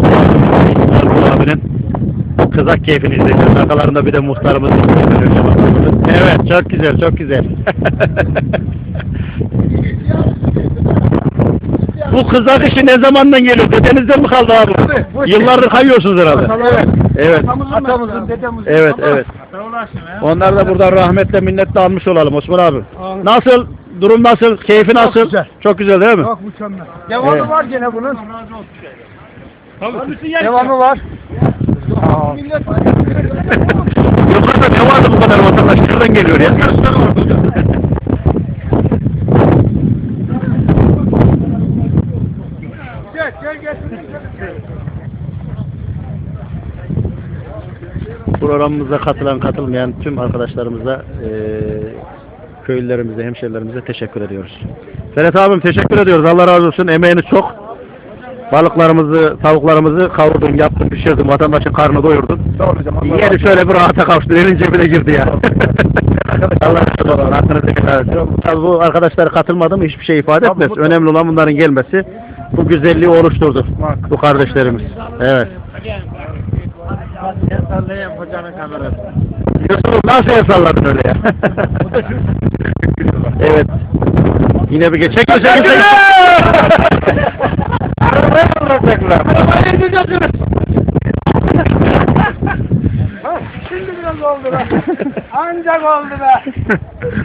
Ertuğrul abinin kızak keyfini izleyeceğiz. Arkalarında bir de muhtarımız. Evet çok güzel çok güzel. Bu kızak işi ne zamandan geliyor? Dedenizden mi kaldı abi? Yıllardır kayıyorsunuz herhalde. Evet. Atamızın, dedemizin. Evet evet. Onlar da buradan rahmetle minnetle almış olalım Osman abi. Nasıl? Durum nasıl? Keyfi nasıl? güzel. Çok güzel değil mi? Çok mükemmel. Devamı Evet. var gene bunun. Devamı var. Yukarıda ne vardı bu kadar vatandaş? Nereden geliyor ya? Gel gel gel. Programımıza katılan katılmayan tüm arkadaşlarımıza eee köylülerimize, hemşerilerimize teşekkür ediyoruz. Ferhat abim teşekkür ediyoruz. Allah razı olsun. Emeğiniz çok. Balıklarımızı, tavuklarımızı kavurdun, yaptın, pişirdin. Vatandaşın karnını doyurdun. Yeri şöyle bir rahata kavuştu. Elin cebine girdi ya. Allah razı olsun. Hakkınızı helal edin. Tabii bu arkadaşlar katılmadı mı hiçbir şey ifade etmez. Önemli olan bunların gelmesi. Bu güzelliği oluşturdu. Bu kardeşlerimiz. Evet. Yusuf nasıl el salladın öyle ya? evet. Yine bir geç. Çek çek. Arabaya alacaklar. Şimdi biraz oldu be. Ancak oldu be.